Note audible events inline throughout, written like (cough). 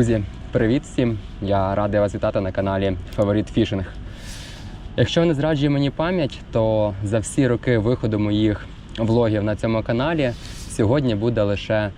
Друзі, привіт всім! Я радий вас вітати на каналі Фаворит Фішинг. Якщо не зраджує мені пам'ять, то за всі роки виходу моїх влогів на цьому каналі сьогодні буде лише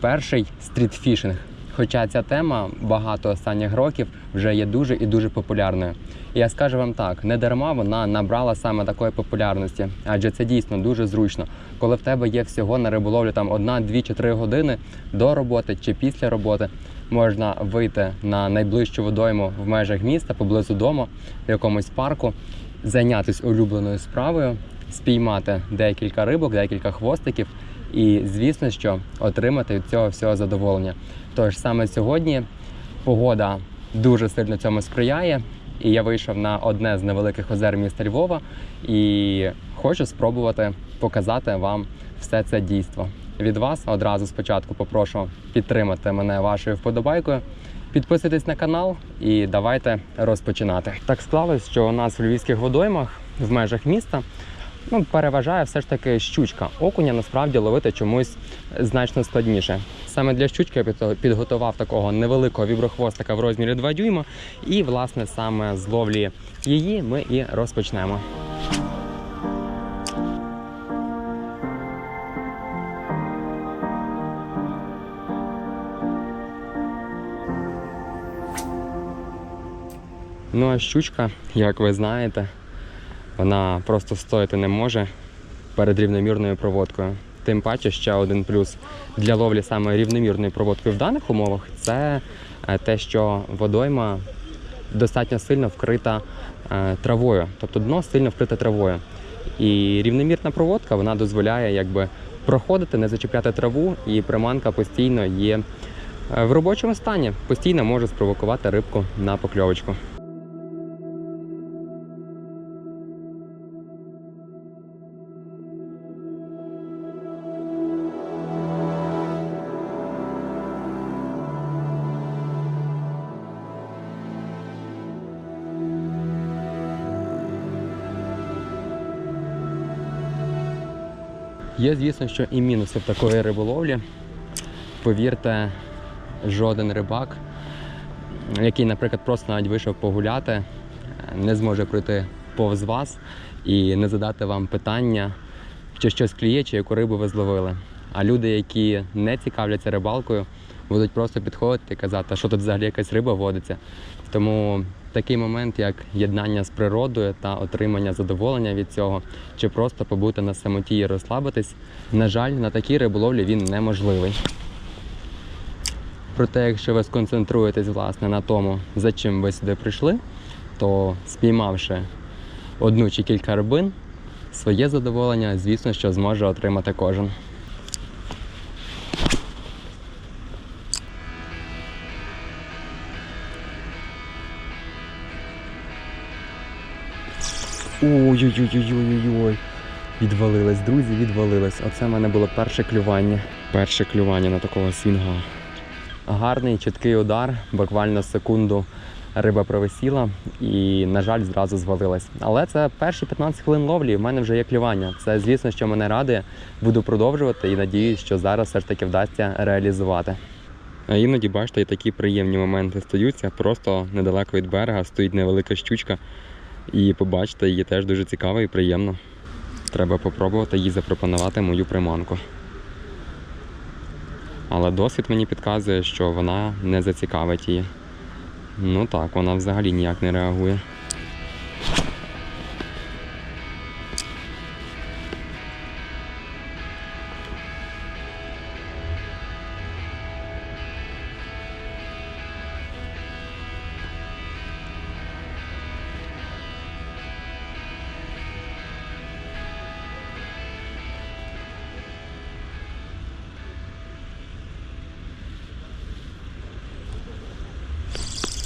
перший стрітфішинг. Хоча ця тема багато останніх років вже є дуже і дуже популярною. І я скажу вам так, не дарма вона набрала саме такої популярності, адже це дійсно дуже зручно, коли в тебе є всього на риболовлю там одна, дві чи три години до роботи чи після роботи. Можна вийти на найближчу водойму в межах міста, поблизу дому, в якомусь парку, зайнятися улюбленою справою, спіймати декілька рибок, декілька хвостиків, і звісно, що отримати від цього всього задоволення. Тож саме сьогодні погода дуже сильно цьому сприяє. І я вийшов на одне з невеликих озер міста Львова і хочу спробувати показати вам все це дійство. Від вас одразу спочатку попрошу підтримати мене вашою вподобайкою. Підписуйтесь на канал і давайте розпочинати. Так склалось, що у нас в львівських водоймах в межах міста ну, переважає все ж таки щучка. Окуня насправді ловити чомусь значно складніше. Саме для щучки я підготував такого невеликого віброхвостика в розмірі 2 дюйма. І, власне, саме з ловлі її ми і розпочнемо. Ну а щучка, як ви знаєте, вона просто стояти не може перед рівномірною проводкою. Тим паче ще один плюс для ловлі саме рівномірною проводкою в даних умовах це е, те, що водойма достатньо сильно вкрита е, травою, тобто дно сильно вкрите травою. І рівномірна проводка вона дозволяє якби проходити, не зачіпляти траву, і приманка постійно є е, в робочому стані, постійно може спровокувати рибку на покльовочку. Є, звісно, що і мінуси такої риболовлі. Повірте, жоден рибак, який, наприклад, просто навіть вийшов погуляти, не зможе пройти повз вас і не задати вам питання, чи щось кліє, чи яку рибу ви зловили. А люди, які не цікавляться рибалкою, будуть просто підходити і казати, що тут взагалі якась риба водиться. Тому такий момент, як єднання з природою та отримання задоволення від цього, чи просто побути на самоті і розслабитись, на жаль, на такій риболовлі він неможливий. Проте, якщо ви сконцентруєтесь власне на тому, за чим ви сюди прийшли, то спіймавши одну чи кілька рибин, своє задоволення, звісно, що зможе отримати кожен. Ой-ой-ой-ой-ой-ой. Відвалилась, друзі, відвалилась. Оце в мене було перше клювання. Перше клювання на такого свінга. Гарний, чіткий удар, буквально секунду риба провисіла і, на жаль, зразу звалилась. Але це перші 15 хвилин ловлі, в мене вже є клювання. Це, звісно, що мене радує. Буду продовжувати і надіюсь, що зараз все ж таки вдасться реалізувати. А іноді, бачите, і такі приємні моменти стаються. Просто недалеко від берега стоїть невелика щучка. І побачити її теж дуже цікаво і приємно. Треба попробувати їй запропонувати мою приманку. Але досвід мені підказує, що вона не зацікавить її. Ну так, вона взагалі ніяк не реагує.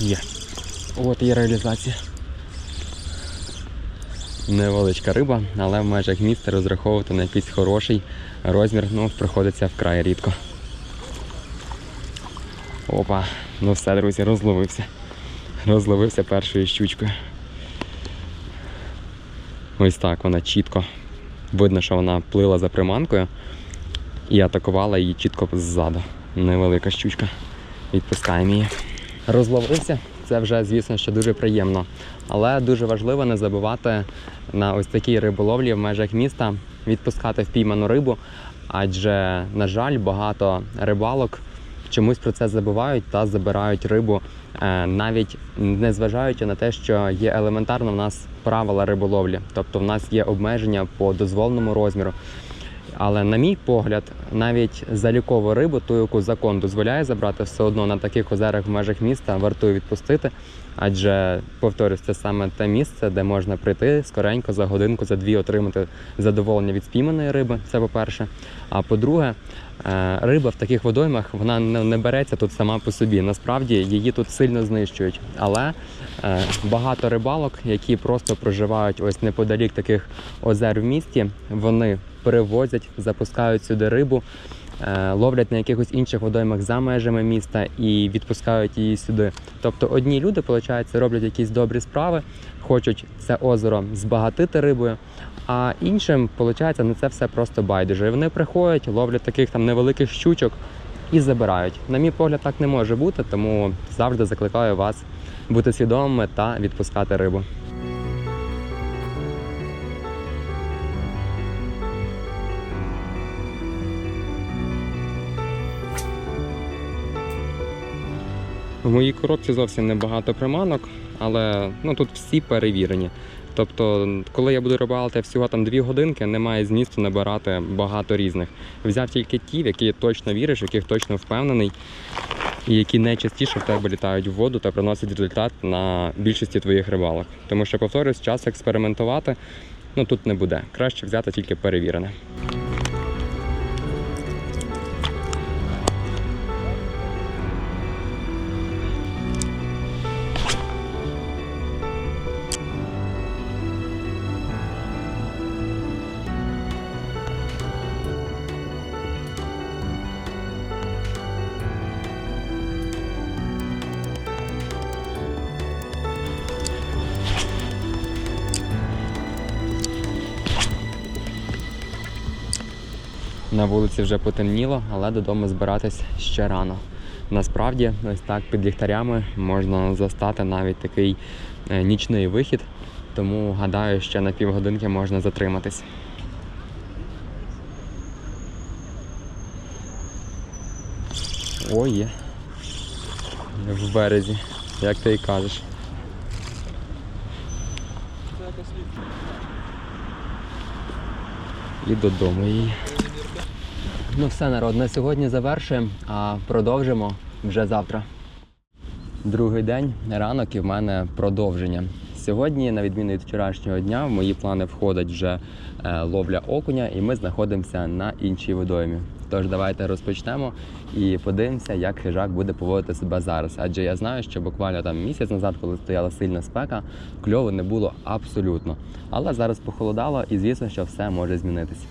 Є. От і реалізація. Невеличка риба, але в межах міста розраховувати на якийсь хороший розмір, ну, приходиться вкрай рідко. Опа, ну все, друзі, розловився. Розловився першою щучкою. Ось так вона чітко. Видно, що вона плила за приманкою і атакувала її чітко ззаду. Невелика щучка. відпускаємо її. Розловився. Це вже, звісно, що дуже приємно. Але дуже важливо не забувати на ось такій риболовлі в межах міста відпускати впійману рибу, адже, на жаль, багато рибалок чомусь про це забувають та забирають рибу, е, навіть не зважаючи на те, що є елементарно в нас правила риболовлі, тобто в нас є обмеження по дозволеному розміру. Але на мій погляд, навіть залікову рибу, ту, яку закон дозволяє забрати, все одно на таких озерах в межах міста вартує відпустити. Адже повторюсь, це саме те місце, де можна прийти скоренько за годинку, за дві отримати задоволення від спійманої риби. Це по-перше. А по-друге, е, риба в таких водоймах вона не береться тут сама по собі. Насправді її тут сильно знищують. Але е, багато рибалок, які просто проживають ось неподалік таких озер в місті, вони перевозять, запускають сюди рибу, е, ловлять на якихось інших водоймах за межами міста і відпускають її сюди. Тобто одні люди, виходить, роблять якісь добрі справи, хочуть це озеро збагатити рибою. А іншим, виходить, на це все просто байдуже. Вони приходять, ловлять таких там невеликих щучок і забирають. На мій погляд, так не може бути, тому завжди закликаю вас бути свідомими та відпускати рибу. В моїй коробці зовсім небагато приманок, але ну, тут всі перевірені. Тобто, коли я буду рибалити всього там дві годинки, немає змісту набирати багато різних. Взяв тільки ті, в які точно віриш, в яких точно впевнений, і які найчастіше в тебе літають в воду та приносять результат на більшості твоїх рибалок. Тому що, повторюсь, час експериментувати ну, тут не буде. Краще взяти тільки перевірене. На вулиці вже потемніло, але додому збиратись ще рано. Насправді, ось так під ліхтарями можна застати навіть такий е, нічний вихід, тому гадаю, ще на півгодинки можна затриматись. Ой, є. В березі, як ти і кажеш. І додому її. Ну все, народ, на сьогодні завершуємо, а продовжимо вже завтра. Другий день, ранок і в мене продовження. Сьогодні, на відміну від вчорашнього дня, в мої плани входить вже е, ловля окуня, і ми знаходимося на іншій водоймі. Тож давайте розпочнемо і подивимося, як хижак буде поводити себе зараз. Адже я знаю, що буквально там місяць назад, коли стояла сильна спека, кльову не було абсолютно. Але зараз похолодало, і звісно, що все може змінитися.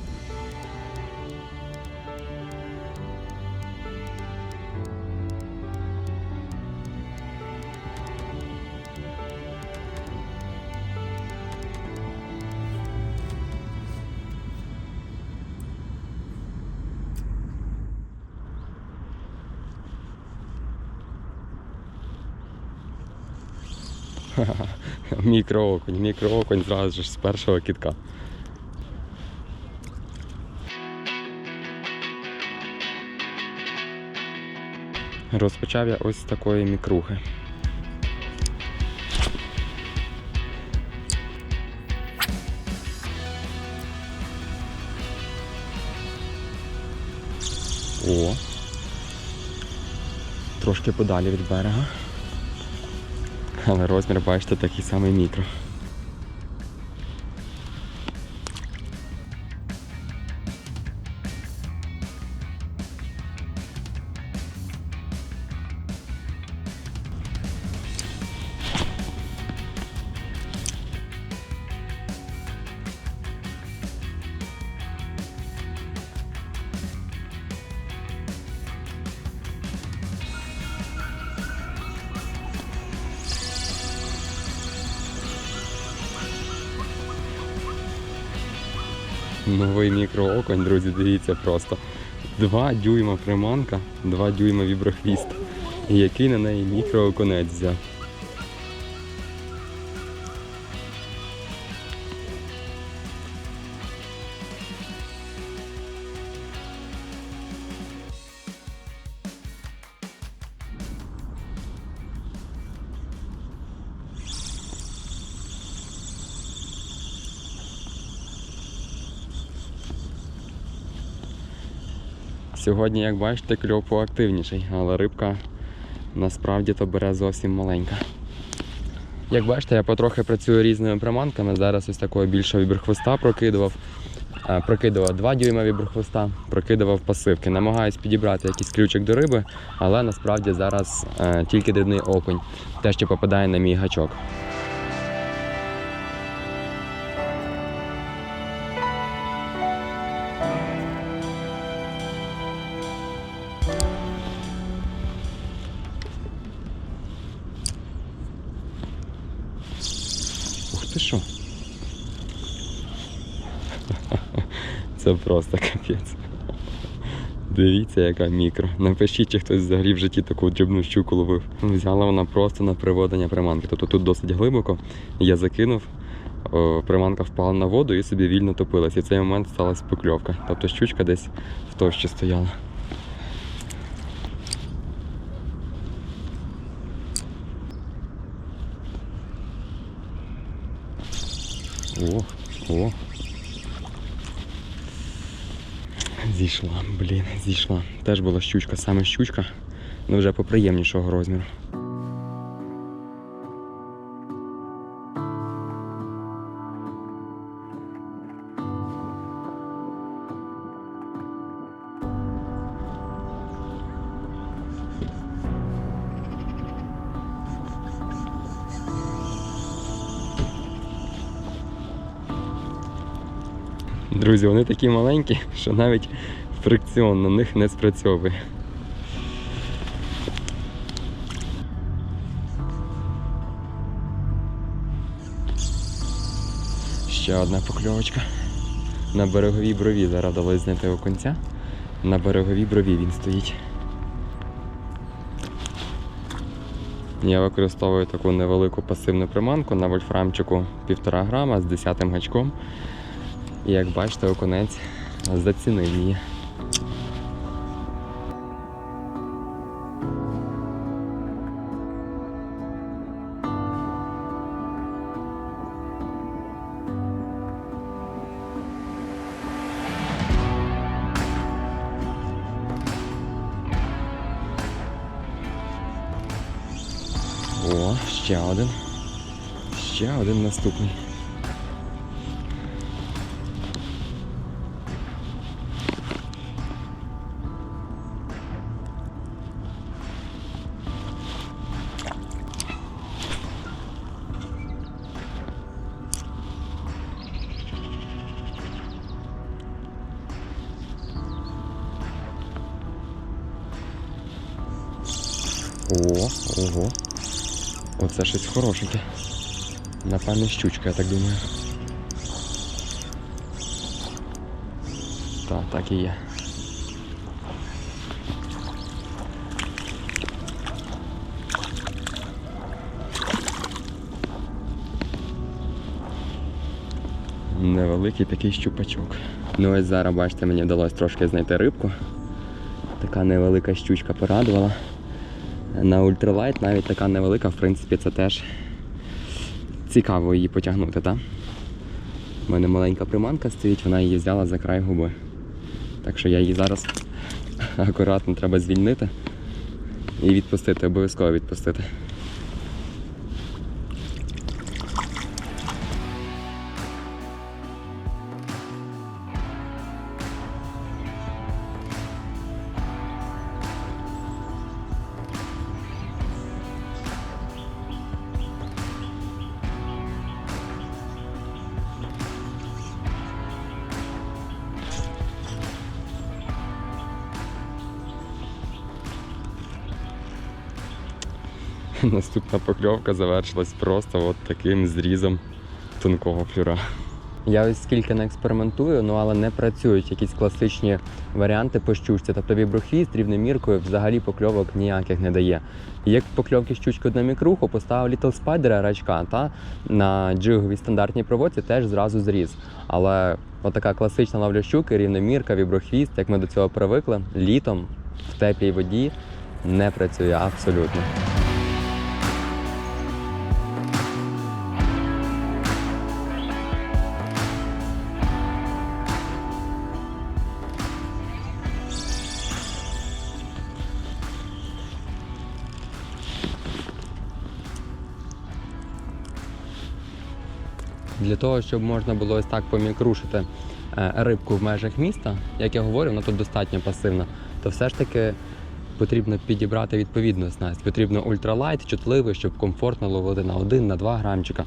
(laughs) Мікроокунь, мікроокунь зразу ж з першого кітка. Розпочав я ось такої мікрухи. О. Трошки подалі від берега. Але розмір, бачите, такий самий мікро. Новий мікрооконь, друзі, дивіться просто. 2 дюйма приманка, 2 дюйма віброхвіст. Який на неї мікрооконець взяв. Сьогодні, як бачите, кльов поактивніший, але рибка насправді то бере зовсім маленька. Як бачите, я потрохи працюю різними приманками. Зараз ось такого більшого віброхвоста прокидував. Е, Прокидував 2 дюйма віброхвоста, прокидував пасивки. Намагаюсь підібрати якийсь ключик до риби, але насправді зараз е, тільки дрібний окунь, те, що попадає на мій гачок. Ти що? (laughs) Це просто капець. Дивіться, яка мікро. Напишіть, чи хтось взагалі в житті таку дрібну щуку ловив. Взяла вона просто на приводення приманки. Тобто тут досить глибоко. Я закинув, приманка впала на воду і собі вільно топилась. І в цей момент сталася покльовка. Тобто щучка десь в товщі стояла. О, о. Зійшла, блін, зійшла. Теж була щучка, саме щучка, але вже поприємнішого розміру. Друзі, вони такі маленькі, що навіть фрикціон на них не спрацьовує. Ще одна покльовочка. На береговій брові зараз дали знайти окунця. На береговій брові він стоїть. Я використовую таку невелику пасивну приманку на вольфрамчику 1,5 грама з 10 гачком. І як бачите, окунець зацінив її. О, ще один. Ще один наступний. Ого. Оце щось хорошеньке. Напевно, щучка, я так думаю. Так, так і є. Невеликий такий щупачок. Ну ось зараз, бачите, мені вдалося трошки знайти рибку. Така невелика щучка порадувала. На ультралайт навіть така невелика, в принципі, це теж цікаво її потягнути, так? У мене маленька приманка стоїть, вона її взяла за край губи. Так що я її зараз (laughs) акуратно треба звільнити і відпустити, обов'язково відпустити. (laughs) Наступна покльовка завершилась просто от таким зрізом тонкого флюра. Я ось скільки не експериментую, ну але не працюють якісь класичні варіанти по щучці. Тобто віброхвіст рівноміркою взагалі покльовок ніяких не дає. Як покльовки щучки на мікруху, поставив Little Spider рачка та на джиговій стандартній проводці теж зразу зріз. Але отака класична ловля щуки, рівномірка, віброхвіст, як ми до цього привикли, літом в теплій воді не працює абсолютно. Для того, щоб можна було ось так помікрушити е, рибку в межах міста, як я говорю, вона тут достатньо пасивна, то все ж таки потрібно підібрати відповідну снасть. Потрібно ультралайт, чутливий, щоб комфортно ловити на 1 на 2 грамчика.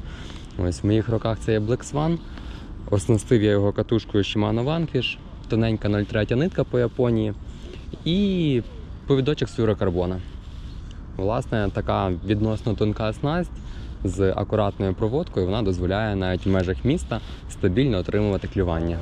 Ось в моїх руках це є Black Swan. Оснастив я його катушкою Shimano Vanquish, тоненька 0,3 нитка по Японії і повідочок з. Власне, така відносно тонка снасть з акуратною проводкою вона дозволяє навіть в межах міста стабільно отримувати клювання.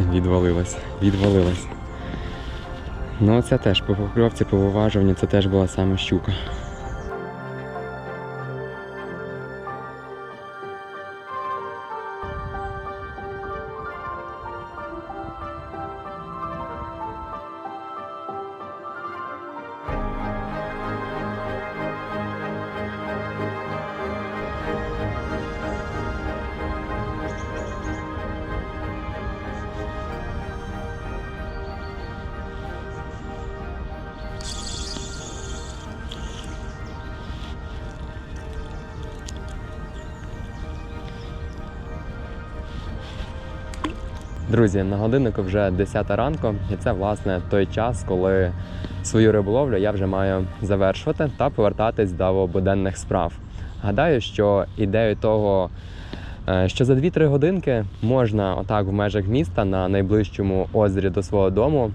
(laughs) Відвалилась, відвалилась. Ну, це теж по покльовці, по виважуванню, це теж була саме щука. Друзі, на годиннику вже 10 ранку, і це власне той час, коли свою риболовлю я вже маю завершувати та повертатись до буденних справ. Гадаю, що ідею того, е, що за 2-3 годинки можна отак в межах міста на найближчому озері до свого дому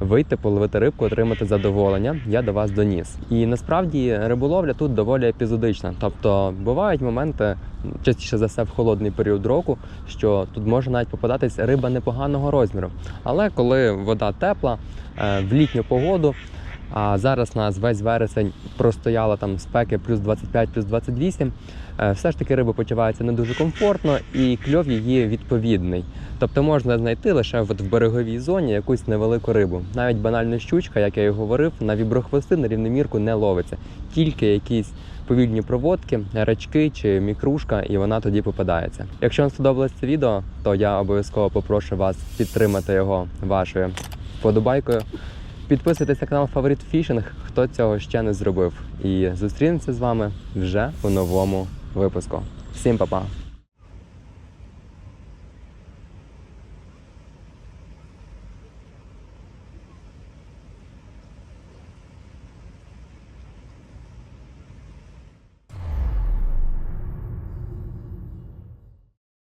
вийти, половити рибку, отримати задоволення. Я до вас доніс. І насправді риболовля тут доволі епізодична. Тобто бувають моменти, частіше за все в холодний період року, що тут може навіть попадатись риба непоганого розміру. Але коли вода тепла, е, в літню погоду. А зараз нас весь вересень простояла там спеки плюс 25, плюс 28. е, Все ж таки риба почувається не дуже комфортно і кльов її відповідний. Тобто можна знайти лише от в береговій зоні якусь невелику рибу. Навіть банальна щучка, як я і говорив, на віброхвости на рівномірку не ловиться. Тільки якісь повільні проводки, рачки чи мікрушка, і вона тоді попадається. Якщо вам сподобалось це відео, то я обов'язково попрошу вас підтримати його вашою вподобайкою. Підписуйтесь на канал Фаворит Фішинг, хто цього ще не зробив. І зустрінемося з вами вже у новому випуску. Всім па-па!